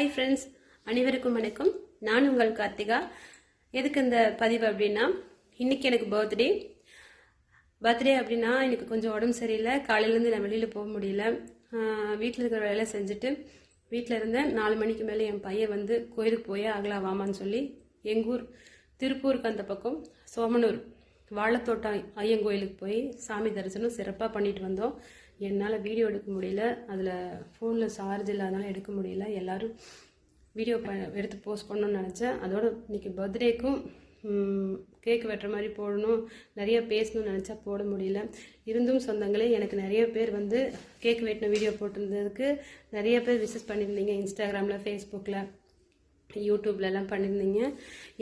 Hi friends அனைவருக்கும் வணக்கம். நான் உங்கள் கார்த்திகா. எதுக்கு இந்த பதிவு அப்படின்னா இன்னைக்கு எனக்கு பர்த்டே பர்த்டே அப்படின்னா எனக்கு கொஞ்சம் உடம்பு சரியில்லை. காலையிலேருந்து நான் வெளியில் போக முடியல. வீட்டில் இருக்கிற வேலை செஞ்சுட்டு வீட்டில் இருந்தேன் நாலு மணிக்கு மேலே என் பையன் வந்து கோயிலுக்கு போய் ஆகலாம் வாமான்னு சொல்லி எங்கூர் திருப்பூருக்கு அந்த பக்கம் சோமனூர் வாழைத்தோட்டம் ஐயன் கோயிலுக்கு போய் சாமி தரிசனம் சிறப்பாக பண்ணிட்டு வந்தோம். என்னால் வீடியோ எடுக்க முடியல. அதில் ஃபோனில் சார்ஜ் இல்லாதனால எடுக்க முடியல. எல்லோரும் வீடியோ ப எடுத்து போஸ்ட் பண்ணணும்னு நினச்சேன். அதோட இன்றைக்கி பர்த்டேக்கும் கேக் வெட்டுற மாதிரி போடணும். நிறைய பேசணும்னு நினச்சா போட முடியல. இருந்தும் சொந்தங்களே எனக்கு நிறைய பேர் வந்து கேக் வெட்டின வீடியோ போட்டிருந்ததுக்கு நிறைய பேர் விசிட் பண்ணியிருந்தீங்க. இன்ஸ்டாகிராமில் ஃபேஸ்புக்கில் யூடியூப்லலாம் பண்ணியிருந்தீங்க.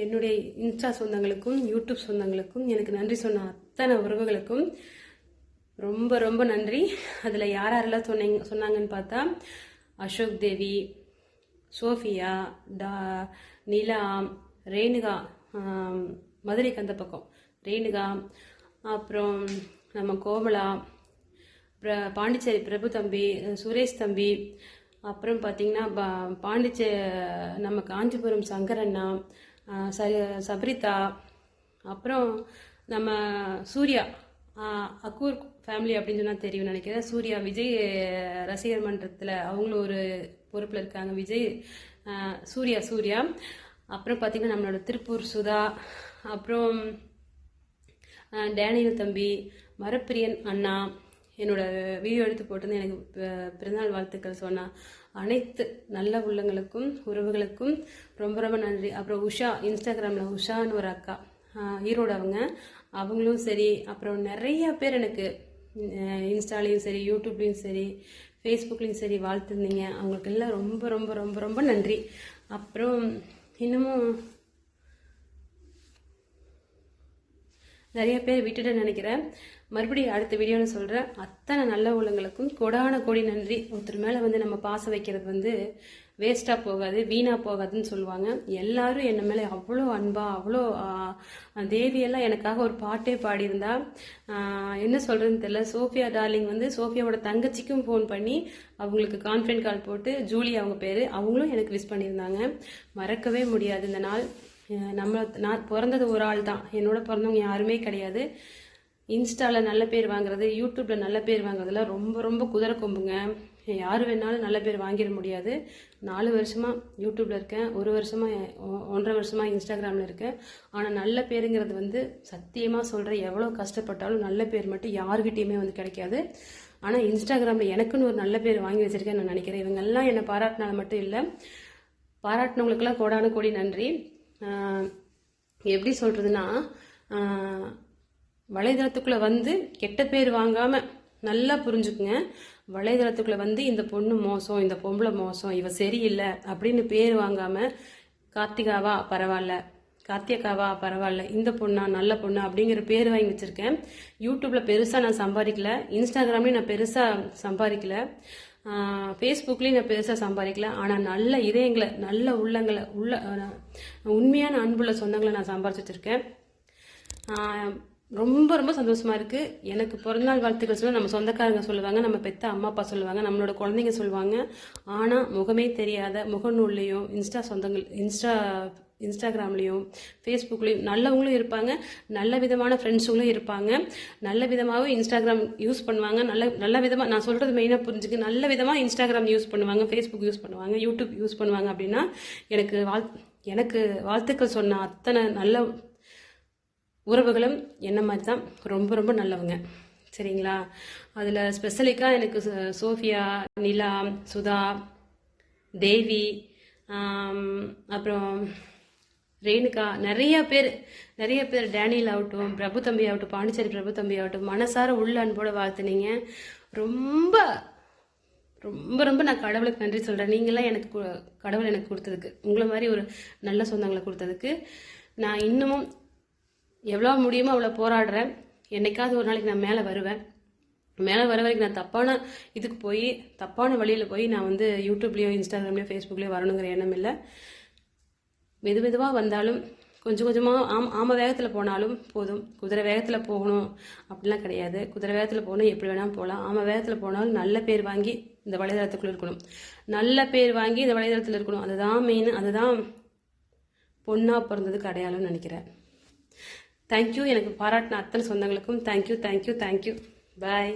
என்னுடைய இன்ஸ்டா சொந்தங்களுக்கும் யூடியூப் சொந்தங்களுக்கும் எனக்கு நன்றி சொன்ன அத்தனை உறவுகளுக்கும் ரொம்ப ரொம்ப நன்றி. அதில் யார் யாரெல்லாம் சொன்னீங்க சொன்னாங்கன்னு பார்த்தா அசோக் தேவி சோஃபியா டா நிலா ரேணுகா மதுரை கந்த பக்கம். ரேணுகா அப்புறம் நம்ம கோமலா பிர பாண்டிச்சேரி பிரபு தம்பி சுரேஷ் தம்பி அப்புறம் பார்த்தீங்கன்னா பாண்டிச்சே நம்ம காஞ்சிபுரம் சங்கரண்ணா ச சபரிதா அப்புறம் நம்ம சூர்யா அக்கூர் ஃபேமிலி அப்படின்னு சொன்னால் தெரியும் நினைக்கிறேன். சூர்யா விஜய் ரசிகர் மன்றத்தில் அவங்களும் ஒரு பொறுப்பில் இருக்காங்க. விஜய் சூர்யா சூர்யா. அப்புறம் பார்த்திங்கன்னா நம்மளோட திருப்பூர் சுதா அப்புறம் டேனியல் தம்பி மரப்பிரியன் அண்ணா என்னோட வீடியோ எடுத்து போட்டிருந்து எனக்கு பிறந்தநாள் வாழ்த்துக்கள் சொன்னான் அனைத்து நல்ல உள்ளங்களுக்கும் உறவுகளுக்கும் ரொம்ப ரொம்ப நன்றி. அப்புறம் உஷா இன்ஸ்டாகிராமில் உஷான்னு ஒரு அக்கா. ஈரோடு அவங்க. அவங்களும் சரி அப்புறம் நிறைய பேர் எனக்கு இன்ஸ்டாலேயும் இன்ஸ்டாலையும் சரி யூடியூப்லேயும் சரி ஃபேஸ்புக்லேயும் சரி வாழ்த்துருந்தீங்க. அவங்களுக்கு எல்லாம் ரொம்ப ரொம்ப ரொம்ப ரொம்ப நன்றி. அப்புறம் இன்னமும் நிறைய பேர் விட்டுட்டு நினைக்கிறேன். மறுபடியும் அடுத்த வீடியோவில் சொல்கிறேன் அத்தனை நல்ல உள்ளங்களுக்கும் கொடான கோடி நன்றி. ஒருத்தர் மேலே வந்து நம்ம பாசம் வைக்கிறது வந்து வேஸ்ட்டாக போகாது வீணாக போகாதுன்னு சொல்லுவாங்க. எல்லாரும் என்ன மேலே அவ்வளோ அன்பா அவ்வளோ தேவியெல்லாம் எனக்காக ஒரு பாட்டே பாடியிருந்தா. என்ன சொல்கிறதுன்னு தெரியல. சோஃபியா டார்லிங் வந்து சோஃபியாவோட தங்கச்சிக்கும் ஃபோன் பண்ணி அவங்களுக்கு கான்ஃபரன்ஸ் கால் போட்டு ஜூலி அவங்க பேர் அவங்களும் எனக்கு விஷ் பண்ணியிருந்தாங்க. மறக்கவே முடியாது இந்த நாள். நம்ம நான் பிறந்தது ஒரு ஆள் தான். என்னோட பிறந்தவங்க யாருமே கிடையாது. இன்ஸ்டாவில் நல்ல பேர் வாங்குறது யூடியூப்பில் நல்ல பேர் வாங்குறதுலாம் ரொம்ப ரொம்ப குதிரை கொம்புங்க. யார் வேணாலும் நல்ல பேர் வாங்கிட முடியாது. நாலு வருஷமாக யூடியூப்பில் இருக்கேன். ஒரு வருஷமாக ஒன்றரை வருஷமாக இன்ஸ்டாகிராமில் இருக்கேன். ஆனால் நல்ல பேருங்கிறது வந்து சத்தியமாக சொல்கிறேன் எவ்வளோ கஷ்டப்பட்டாலும் நல்ல பேர் மட்டும் யாருக்கிட்டேயுமே வந்து கிடைக்காது. ஆனால் இன்ஸ்டாகிராமில் எனக்குன்னு ஒரு நல்ல பேர் வாங்கி வச்சுருக்கேன் நான் நினைக்கிறேன். இவங்கெல்லாம் என்னை பாராட்டினால மட்டும் இல்லை. பாராட்டினவங்களுக்கெல்லாம் கோடான கோடி நன்றி. எப்படி சொல்கிறதுனா வலைதளத்துக்குள்ளே வந்து கெட்ட பேர் வாங்காமல் நல்லா புரிஞ்சுக்குங்க. வலைதளத்துக்குள்ளே வந்து இந்த பொண்ணு மோசம் இந்த பொம்பளை மோசம் இவ சரியில்லை அப்படின்னு பேர் வாங்காமல் கார்த்திகாவா பரவாயில்ல கார்த்திகாவா பரவாயில்ல இந்த பொண்ணா நல்ல பொண்ணு அப்படிங்கிற பேர் வாங்கி வச்சுருக்கேன். யூடியூப்பில் பெருசாக நான் சம்பாதிக்கல இன்ஸ்டாகிராம்லேயும் நான் பெருசாக சம்பாதிக்கல ஃபேஸ்புக்லேயும் நான் பெருசாக சம்பாதிக்கல ஆனால் நல்ல இதயங்களை நல்ல உள்ளங்களை உள்ள உண்மையான அன்புள்ள சொந்தங்களை நான் சம்பாரிச்சு ரொம்ப ரொம்ப சந்தோஷமா இருக்கு. எனக்கு பிறந்தநாள் வாழ்த்துக்கள் சொல்ல நம்ம சொந்தக்காரங்க சொல்லுவாங்க நம்ம பெத்த அம்மா அப்பா சொல்லுவாங்க நம்மளோட குழந்தைங்க சொல்லுவாங்க. ஆனால் முகமே தெரியாத முகநூல்லையும் இன்ஸ்டா சொந்தங்கள் இன்ஸ்டா இன்ஸ்டாகிராம்லேயும் ஃபேஸ்புக்லேயும் நல்லவங்களும் இருப்பாங்க நல்ல விதமான ஃப்ரெண்ட்ஸுங்களும் இருப்பாங்க. நல்ல விதமாகவும் இன்ஸ்டாகிராம் யூஸ் பண்ணுவாங்க. நல்ல நல்ல விதமாக நான் சொல்கிறது மெயினாக புரிஞ்சுக்கு நல்ல விதமாக இன்ஸ்டாகிராம் யூஸ் பண்ணுவாங்க ஃபேஸ்புக் யூஸ் பண்ணுவாங்க யூடியூப் யூஸ் பண்ணுவாங்க அப்படின்னா எனக்கு வாழ் எனக்கு வாழ்த்துக்கள் சொன்ன அத்தனை நல்ல உறவுகளும் என்ன மாதிரி தான் ரொம்ப ரொம்ப நல்லவங்க. சரிங்களா? அதில் ஸ்பெஷலிக்காக எனக்கு சோ- சோஃபியா நிலா சுதா தேவி அப்புறம் ரேணுகா நிறைய பேர் நிறைய பேர் டேனியல் ஆகட்டும் பிரபு தம்பி ஆகட்டும் பாண்டிச்சேரி பிரபு தம்பி ஆகட்டும் மனசார உள்ள அன்போடு வாழ்த்துனீங்க. ரொம்ப ரொம்ப ரொம்ப நான் கடவுளுக்கு நன்றி சொல்கிறேன் நீங்களாம் எனக்கு கடவுள் எனக்கு கொடுத்ததுக்கு. உங்களை மாதிரி ஒரு நல்ல சொந்தங்களை கொடுத்ததுக்கு. நான் இன்னமும் எவ்வளோ முடியுமோ அவ்வளோ போராடுறேன். என்னைக்காவது ஒரு நாளைக்கு நான் மேலே வருவேன். மேலே வர வரைக்கும் நான் தப்பான இதுக்கு போய் தப்பான வழியில் போய் நான் வந்து யூடியூப்லேயோ இன்ஸ்டாகிராம்லேயோ ஃபேஸ்புக்லேயோ வரணுங்கிற எண்ணம் இல்லை. மெது மெதுவாக வந்தாலும் கொஞ்சம் கொஞ்சமாக ஆம் ஆம வேகத்தில் போனாலும் போதும். குதிரை வேகத்தில் போகணும் அப்படிலாம் கிடையாது. குதிரை வேகத்தில் போகணும் எப்படி வேணால் போகலாம் ஆம வேகத்தில் போனாலும் நல்ல பேர் வாங்கி இந்த வலைதளத்துக்குள்ளே இருக்கணும். நல்ல பேர் வாங்கி இந்த வலைதளத்தில் இருக்கணும். அதுதான் மெயின் அதுதான் பொண்ணாக பிறந்ததுக்கு அடையாளம்னு நினைக்கிறேன். தேங்க்யூ எனக்கு பாராட்டின அத்தனை சொந்தங்களுக்கும் தேங்க்யூ தேங்க்யூ தேங்க்யூ பாய்